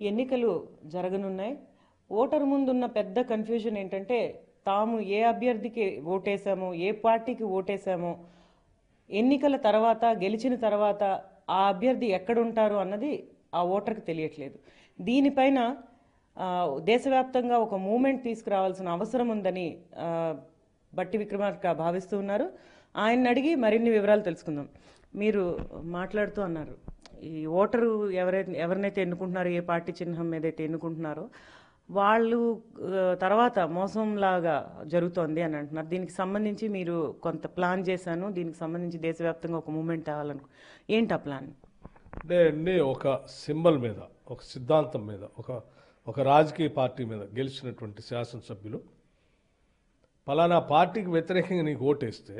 ఎన్నికలు జరగనున్నాయి. ఓటర్ ముందున్న పెద్ద కన్ఫ్యూజన్ ఏంటంటే తాము ఏ అభ్యర్థికి ఓటేశామో ఏ పార్టీకి ఓటేశామో ఎన్నికల తర్వాత గెలిచిన తర్వాత ఆ అభ్యర్థి ఎక్కడుంటారు అన్నది ఆ ఓటర్కి తెలియట్లేదు. దీనిపైన దేశవ్యాప్తంగా ఒక మూమెంట్ తీసుకురావాల్సిన అవసరం ఉందని బట్టి విక్రమార్క భావిస్తూ ఉన్నారు. ఆయన అడిగి మరిన్ని వివరాలు తెలుసుకుందాం. మీరు మాట్లాడుతూ అన్నారు. ఈ ఓటరు ఎవరైతే ఎవరినైతే ఎన్నుకుంటున్నారో ఏ పార్టీ చిహ్నం ఏదైతే ఎన్నుకుంటున్నారో వాళ్ళు తర్వాత మోసంలాగా జరుగుతోంది అని అంటున్నారు. దీనికి సంబంధించి మీరు కొంత ప్లాన్ చేశాను. దీనికి సంబంధించి దేశవ్యాప్తంగా ఒక మూమెంట్ తేవాలను. ఏంటి ఆ ప్లాన్? అంటే అండి ఒక సింబల్ మీద ఒక సిద్ధాంతం మీద ఒక ఒక రాజకీయ పార్టీ మీద గెలిచినటువంటి శాసనసభ్యులు పలానా పార్టీకి వ్యతిరేకంగా నీకు ఓటేస్తే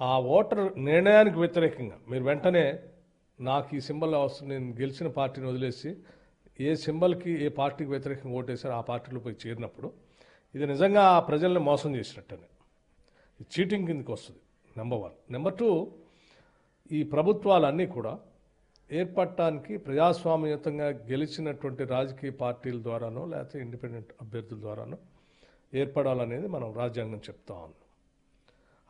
ఆ ఓటర్ నిర్ణయానికి వ్యతిరేకంగా మీరు వెంటనే నాకు ఈ సింబల్ అవసరం నేను గెలిచిన పార్టీని వదిలేసి ఏ సింబల్కి ఏ పార్టీకి వ్యతిరేకంగా ఓటేసారో ఆ పార్టీలో పోయి చేరినప్పుడు ఇది నిజంగా ఆ ప్రజల్ని మోసం చేసినట్టనే. ఇది చీటింగ్ కిందకి వస్తుంది నెంబర్ వన్ నెంబర్ టూ ఈ ప్రభుత్వాలన్నీ కూడా ఏర్పడటానికి ప్రజాస్వామ్యతంగా గెలిచినటువంటి రాజకీయ పార్టీల ద్వారానో లేకపోతే ఇండిపెండెంట్ అభ్యర్థుల ద్వారానో ఏర్పడాలనేది మనం రాజ్యాంగం చెప్తా ఉన్నాం.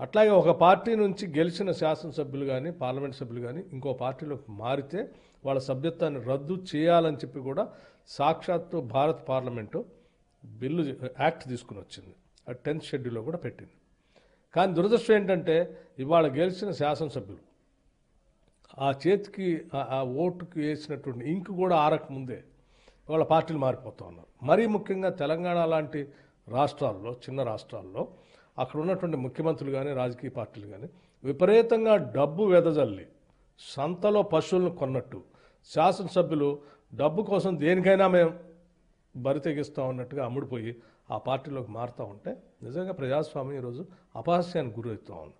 అట్లాగే ఒక పార్టీ నుంచి గెలిచిన శాసనసభ్యులు కానీ పార్లమెంట్ సభ్యులు కానీ ఇంకో పార్టీలోకి మారితే వాళ్ళ సభ్యత్వాన్ని రద్దు చేయాలని చెప్పి కూడా సాక్షాత్తు భారత్ పార్లమెంటు బిల్లు యాక్ట్ తీసుకుని వచ్చింది. అది టెన్త్ షెడ్యూల్లో కూడా పెట్టింది. కానీ దురదృష్టం ఏంటంటే ఇవాళ గెలిచిన శాసనసభ్యులు ఆ చేతికి ఆ- ఓటుకి వేసినటువంటి ఇంకు కూడా ఆరక ముందే వాళ్ళ పార్టీలు మారిపోతూ ఉన్నారు. మరీ ముఖ్యంగా తెలంగాణ లాంటి రాష్ట్రాల్లో చిన్న రాష్ట్రాల్లో అక్కడ ఉన్నటువంటి ముఖ్యమంత్రులు కానీ రాజకీయ పార్టీలు కానీ విపరీతంగా డబ్బు వెదజల్లి సంతలో పశువులను కొన్నట్టు శాసనసభ్యులు డబ్బు కోసం దేనికైనా మేము బరితెగిస్తా ఉన్నట్టుగా అన్నట్టుగా అమ్ముడుపోయి ఆ పార్టీలోకి మారుతూ ఉంటే నిజంగా ప్రజాస్వామ్యం ఈరోజు అపహాస్యానికి గురవుతూ ఉంది.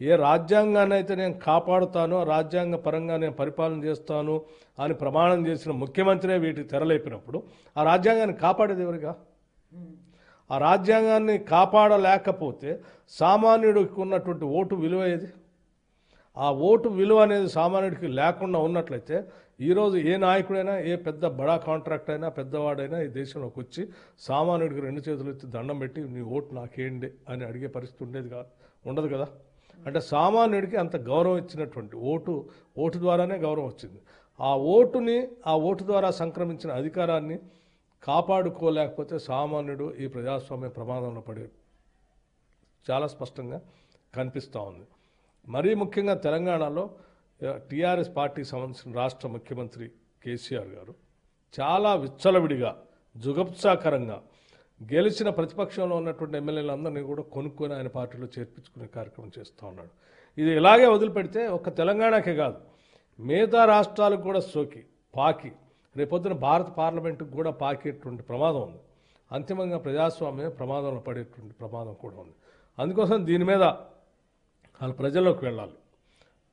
ఏ రాజ్యాంగాన్ని అయితే నేను కాపాడుతానో రాజ్యాంగ పరంగా నేను పరిపాలన చేస్తాను అని ప్రమాణం చేసిన ముఖ్యమంత్రే వీటికి తెరలేపినప్పుడు ఆ రాజ్యాంగాన్ని కాపాడేది ఎవరిగా? ఆ రాజ్యాంగాన్ని కాపాడలేకపోతే సామాన్యుడికి ఉన్నటువంటి ఓటు విలువ ఏది? ఆ ఓటు విలువ అనేది సామాన్యుడికి లేకుండా ఉన్నట్లయితే ఈరోజు ఏ నాయకుడైనా ఏ పెద్ద బడా కాంట్రాక్ట్ అయినా పెద్దవాడైనా ఈ దేశంలోకి వచ్చి సామాన్యుడికి రెండు చేతులు ఎత్తి దండం పెట్టి నీ ఓటు నాకేంటి అని అడిగే పరిస్థితి ఉండేది కాదు ఉండదు కదా? అంటే సామాన్యుడికి అంత గౌరవం ఇచ్చినటువంటి ఓటు ఓటు ద్వారానే గౌరవం వచ్చింది. ఆ ఓటుని ఆ ఓటు ద్వారా సంక్రమించిన అధికారాన్ని కాపాడుకోలేకపోతే సామాన్యుడు ఈ ప్రజాస్వామ్య ప్రమాదంలో పడి చాలా స్పష్టంగా కనిపిస్తూ ఉంది. మరీ ముఖ్యంగా తెలంగాణలో టీఆర్ఎస్ పార్టీకి సంబంధించిన రాష్ట్ర ముఖ్యమంత్రి కేసీఆర్ గారు చాలా విచ్చలవిడిగా జుగప్సాకరంగా గెలిచిన ప్రతిపక్షంలో ఉన్నటువంటి ఎమ్మెల్యేలందరినీ కూడా కొనుక్కొని ఆయన పార్టీలో చేర్పించుకునే కార్యక్రమం చేస్తూ ఉన్నాడు. ఇది ఇలాగే వదిలిపెడితే ఒక్క తెలంగాణకే కాదు మిగతా రాష్ట్రాలకు కూడా సోకి పాకి. రేపొద్దున భారత పార్లమెంటుకు కూడా పాకేటువంటి ప్రమాదం ఉంది. అంతిమంగా ప్రజాస్వామ్యం ప్రమాదంలో పడేటువంటి ప్రమాదం కూడా ఉంది. అందుకోసం దీని మీద వాళ్ళు ప్రజల్లోకి వెళ్ళాలి.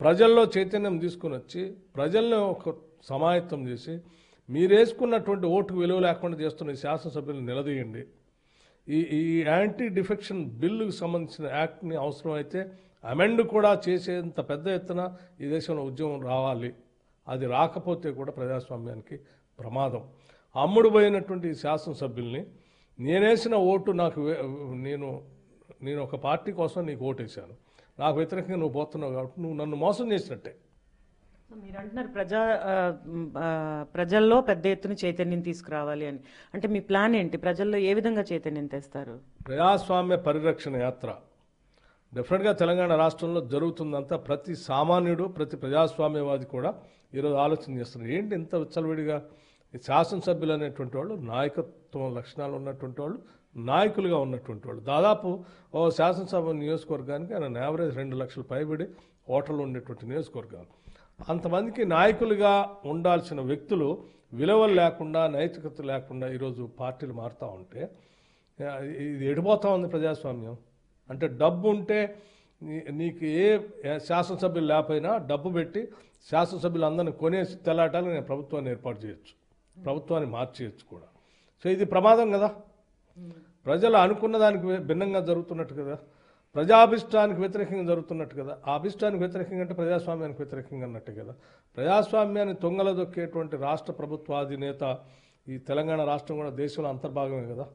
ప్రజల్లో చైతన్యం తీసుకుని వచ్చి ప్రజల్ని ఒక సమాయత్తం చేసి మీరేసుకున్నటువంటి ఓటుకు విలువ లేకుండా చేస్తున్న ఈ శాసనసభ్యులను నిలదీయండి. ఈ ఈ యాంటీ డిఫెక్షన్ బిల్లుకు సంబంధించిన యాక్ట్ని అవసరమైతే అమెండ్ కూడా చేసేంత పెద్ద ఎత్తున ఈ దేశంలో ఉద్యమం రావాలి. అది రాకపోతే కూడా ప్రజాస్వామ్యానికి ప్రమాదం. అమ్ముడు పోయినటువంటి ఈ శాసనసభ్యుల్ని నేనేసిన ఓటు నాకు నేను నేను ఒక పార్టీ కోసం నీకు ఓటేశాను. నాకు వ్యతిరేకంగా నువ్వు పోతున్నావు కాబట్టి నువ్వు నన్ను మోసం చేసినట్టే. మీరు అంటున్నారు ప్రజా ప్రజల్లో పెద్ద ఎత్తున చైతన్యం తీసుకురావాలి అని. అంటే మీ ప్లాన్ ఏంటి? ప్రజల్లో ఏ విధంగా చైతన్యం తెస్తారు? ప్రజాస్వామ్య పరిరక్షణ యాత్ర. డెఫినెట్గా తెలంగాణ రాష్ట్రంలో జరుగుతుందంతా ప్రతి సామాన్యుడు ప్రతి ప్రజాస్వామ్యవాది కూడా ఈరోజు ఆలోచన చేస్తున్నారు. ఏంటి ఇంత విచ్చలవిడిగా ఈ శాసనసభ్యులు అనేటువంటి వాళ్ళు నాయకత్వం లక్షణాలు ఉన్నటువంటి వాళ్ళు నాయకులుగా ఉన్నటువంటి వాళ్ళు. దాదాపు ఓ శాసనసభ నియోజకవర్గానికి ఆయన యావరేజ్ రెండు లక్షల పైబడి ఓటర్లు ఉండేటువంటి నియోజకవర్గాలు. అంతమందికి నాయకులుగా ఉండాల్సిన వ్యక్తులు విలువలు లేకుండా నైతికత లేకుండా ఈరోజు పార్టీలు మారుతూ ఉంటే ఇది ఎడిపోతూ ఉంది ప్రజాస్వామ్యం. అంటే డబ్బు ఉంటే నీ- నీకు ఏ శాసనసభ్యులు లేకపోయినా డబ్బు పెట్టి శాసనసభ్యులు అందరిని కొనేసి తెల్లాటాలు నేను ప్రభుత్వాన్ని ఏర్పాటు చేయొచ్చు. ప్రభుత్వాన్ని మార్చేయచ్చు కూడా. సో ఇది ప్రమాదం కదా. ప్రజలు అనుకున్న దానికి భిన్నంగా జరుగుతున్నట్టు కదా. ప్రజాభిష్టానికి వ్యతిరేకంగా జరుగుతున్నట్టు కదా. ఆ అభిష్టానికి వ్యతిరేకంగా అంటే ప్రజాస్వామ్యానికి వ్యతిరేకంగా అన్నట్టు కదా. ప్రజాస్వామ్యాన్ని తొంగల దొక్కేటువంటి రాష్ట్ర ప్రభుత్వాధినేత ఈ తెలంగాణ రాష్ట్రం కూడా దేశంలో అంతర్భాగమే కదా.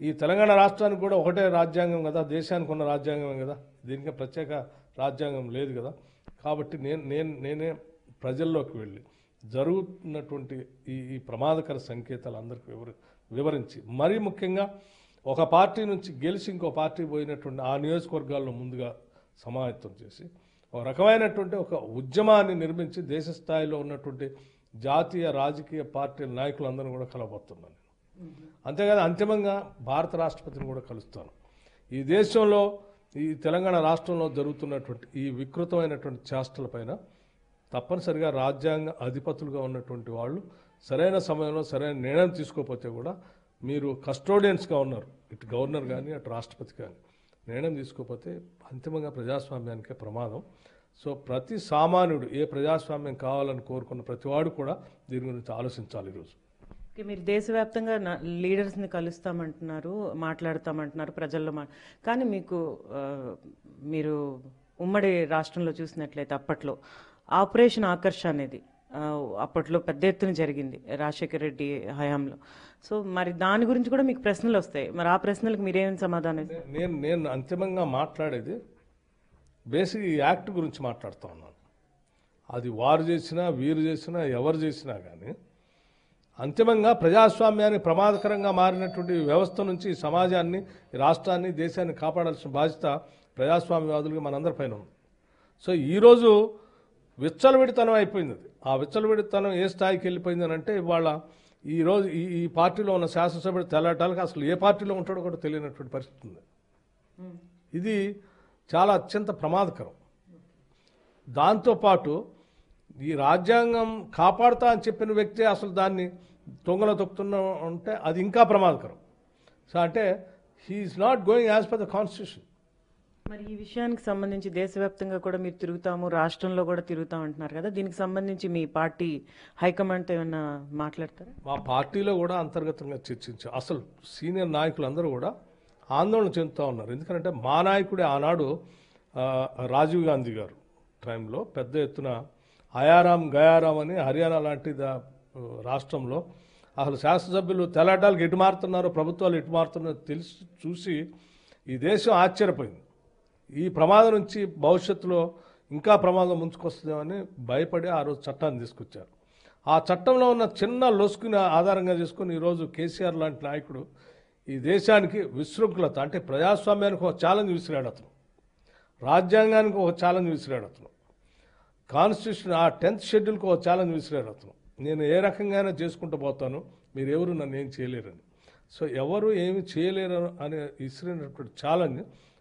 ఈ తెలంగాణ రాష్ట్రానికి కూడా ఒకటే రాజ్యాంగం కదా దేశానికి ఉన్న రాజ్యాంగమే కదా. దీనికి ప్రత్యేక రాజ్యాంగం లేదు కదా. కాబట్టి నేను నేను నేనే ప్రజల్లోకి వెళ్ళి జరుగుతున్నటువంటి ఈ ఈ ప్రమాదకర సంకేతాలు అందరికీ వివరి వివరించి మరీ ముఖ్యంగా ఒక పార్టీ నుంచి గెలిచి ఇంకో పార్టీ పోయినటువంటి ఆ నియోజకవర్గాల్లో ముందుగా సమాయత్తం చేసి ఒక రకమైనటువంటి ఒక ఉద్యమాన్ని నిర్మించి దేశ స్థాయిలో ఉన్నటువంటి జాతీయ రాజకీయ పార్టీల నాయకులందరూ కూడా కలబోతున్నాను అంతేకాదు అంతిమంగా భారత రాష్ట్రపతిని కూడా కలుస్తాను. ఈ దేశంలో ఈ తెలంగాణ రాష్ట్రంలో జరుగుతున్నటువంటి ఈ వికృతమైనటువంటి చేష్టలపైన తప్పనిసరిగా రాజ్యాంగ అధిపతులుగా ఉన్నటువంటి వాళ్ళు సరైన సమయంలో సరైన నిర్ణయం తీసుకోకపోతే కూడా మీరు కస్టోడియన్స్గా ఉన్నారు. ఇటు గవర్నర్ కానీ అటు రాష్ట్రపతి కానీ. నిర్ణయం తీసుకోకపోతే అంతిమంగా ప్రజాస్వామ్యానికే ప్రమాదం. సో ప్రతి సామాన్యుడు ఏ ప్రజాస్వామ్యం కావాలని కోరుకున్న ప్రతివాడు కూడా దీని గురించి ఆలోచించాలి ఈరోజు. ఓకే, మీరు దేశవ్యాప్తంగా లీడర్స్ని కలుస్తామంటున్నారు మాట్లాడతామంటున్నారు ప్రజల్లో మా కానీ మీకు మీరు ఉమ్మడి రాష్ట్రంలో చూసినట్లయితే అప్పట్లో ఆపరేషన్ ఆకర్ష అనేది అప్పట్లో పెద్ద ఎత్తున జరిగింది రాజశేఖర రెడ్డి హయాంలో. సో మరి దాని గురించి కూడా మీకు ప్రశ్నలు వస్తాయి. మరి ఆ ప్రశ్నలకు మీరేం సమాధానం నేను నేను అంతిమంగా మాట్లాడేది బేసిక్ ఈ యాక్ట్ గురించి మాట్లాడుతూ ఉన్నాను. అది వారు చేసినా వీరు చేసినా ఎవరు చేసినా కానీ అంతిమంగా ప్రజాస్వామ్యాన్ని ప్రమాదకరంగా మారినటువంటి వ్యవస్థ నుంచి సమాజాన్ని రాష్ట్రాన్ని దేశాన్ని కాపాడాల్సిన బాధ్యత ప్రజాస్వామ్యవాదులుగా మనందరిపైన ఉంది. సో ఈరోజు విచ్చలవిడితనం అయిపోయింది ఆ విచ్చలవిడితనం ఏ స్థాయికి వెళ్ళిపోయింది అని అంటే ఇవాళ ఈరోజు ఈ ఈ పార్టీలో ఉన్న శాసనసభ్యుడు తెల్లటాలకు అసలు ఏ పార్టీలో ఉంటాడో కూడా తెలియనటువంటి పరిస్థితి ఉంది. ఇది చాలా అత్యంత ప్రమాదకరం. దాంతోపాటు ఈ రాజ్యాంగం కాపాడుతా అని చెప్పిన వ్యక్తి అసలు దాన్ని తొంగల తొక్కుతున్నా అంటే అది ఇంకా ప్రమాదకరం. సో అంటే he is not going as per the constitution మరి ఈ విషయానికి సంబంధించి దేశవ్యాప్తంగా కూడా మీరు తిరుగుతాము రాష్ట్రంలో కూడా తిరుగుతాం అంటున్నారు కదా. దీనికి సంబంధించి మీ పార్టీ హైకమాండ్తో ఏమన్నా మాట్లాడతారా? మా పార్టీలో కూడా అంతర్గతంగా చర్చించాం. అసలు సీనియర్ నాయకులందరూ కూడా ఆందోళన చెందుతూ ఉన్నారు. ఎందుకంటే మా నాయకుడే ఆనాడు రాజీవ్ గాంధీ గారు టైంలో పెద్ద ఎత్తున అయారాం గయారాం అని హర్యానా లాంటి రాష్ట్రంలో అసలు శాసనసభ్యులు తెలాటాలకు ఎటు మారుతున్నారో ప్రభుత్వాలు ఎటు మారుతున్నారో తెలిసి చూసి ఈ దేశం ఆశ్చర్యపోయింది. ఈ ప్రమాదం నుంచి భవిష్యత్తులో ఇంకా ప్రమాదం ముంచుకొస్తుందేమని భయపడి ఆ రోజు చట్టాన్ని తీసుకొచ్చారు. ఆ చట్టంలో ఉన్న చిన్న లొసుకుని ఆధారంగా చేసుకుని ఈరోజు కేసీఆర్ లాంటి నాయకుడు ఈ దేశానికి విశృంఖలత అంటే ప్రజాస్వామ్యానికి ఒక ఛాలెంజ్ విసిరాడు అతను. రాజ్యాంగానికి ఒక ఛాలెంజ్ విసిరాడు అతను. కాన్స్టిట్యూషన్ ఆ టెన్త్ షెడ్యూల్కి ఒక ఛాలెంజ్ విసిరాడు అతను. నేను ఏ రకంగానే చేసుకుంటూ పోతాను మీరు ఎవరు నన్ను ఏం చేయలేరని. సో ఎవరు ఏమి చేయలేరు అనే విసిరినటువంటి ఛాలెంజ్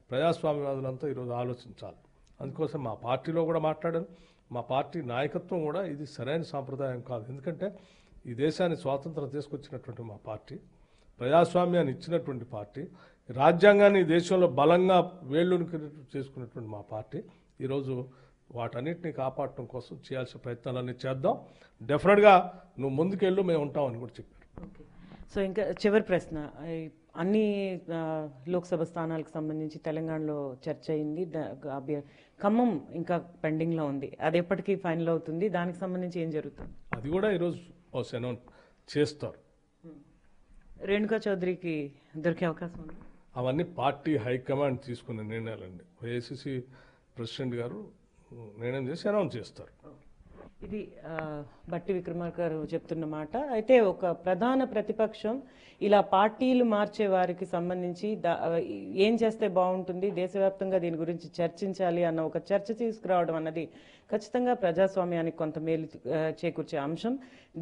ప్రజాస్వామ్యవాదులంతా ఈరోజు ఆలోచించాలి. అందుకోసం మా పార్టీలో కూడా మాట్లాడాను. మా పార్టీ నాయకత్వం కూడా ఇది సరైన సాంప్రదాయం కాదు. ఎందుకంటే ఈ దేశాన్ని స్వాతంత్రం తీసుకొచ్చినటువంటి మా పార్టీ ప్రజాస్వామ్యాన్ని ఇచ్చినటువంటి పార్టీ రాజ్యాంగాన్ని ఈ దేశంలో బలంగా వేళ్ళునికి చేసుకున్నటువంటి మా పార్టీ ఈరోజు వాటన్నిటిని కాపాడటం కోసం చేయాల్సిన ప్రయత్నాలన్నీ చేద్దాం. డెఫినెట్గా నువ్వు ముందుకెళ్ళు మేము ఉంటామని కూడా చెప్పారు. సో ఇంకా చివరి ప్రశ్న. అన్ని లోక్సభ స్థానాలకు సంబంధించి తెలంగాణలో చర్చ అయింది. ఖమ్మం ఇంకా పెండింగ్లో ఉంది. అది ఎప్పటికీ ఫైనల్ అవుతుంది. దానికి సంబంధించి ఏం జరుగుతుంది? అది కూడా ఈరోజు అనౌన్స్ చేస్తారు. రేణుకా చౌదరికి దొరికే అవకాశం ఉంది? అవన్నీ పార్టీ హైకమాండ్ తీసుకునే నిర్ణయాలండి. ఏఐసిసి ప్రెసిడెంట్ గారు నిర్ణయం చేసి అనౌన్స్ చేస్తారు. ఇది బట్టి విక్రమార్ గారు చెప్తున్న మాట. అయితే ఒక ప్రధాన ప్రతిపక్షం ఇలా పార్టీలు మార్చే వారికి సంబంధించి ఏం చేస్తే బాగుంటుంది దేశవ్యాప్తంగా దీని గురించి చర్చించాలి అన్న ఒక చర్చ తీసుకురావడం అన్నది ఖచ్చితంగా ప్రజాస్వామ్యానికి కొంత మేలు చేకూర్చే అంశం.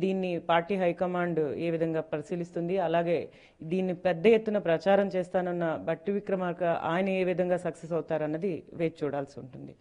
దీన్ని పార్టీ హైకమాండ్ ఏ విధంగా పరిశీలిస్తుంది అలాగే దీన్ని పెద్ద ఎత్తున ప్రచారం చేస్తానన్న బట్టి విక్రమార్క ఆయన ఏ విధంగా సక్సెస్ అవుతారన్నది వేచి చూడాల్సి ఉంటుంది.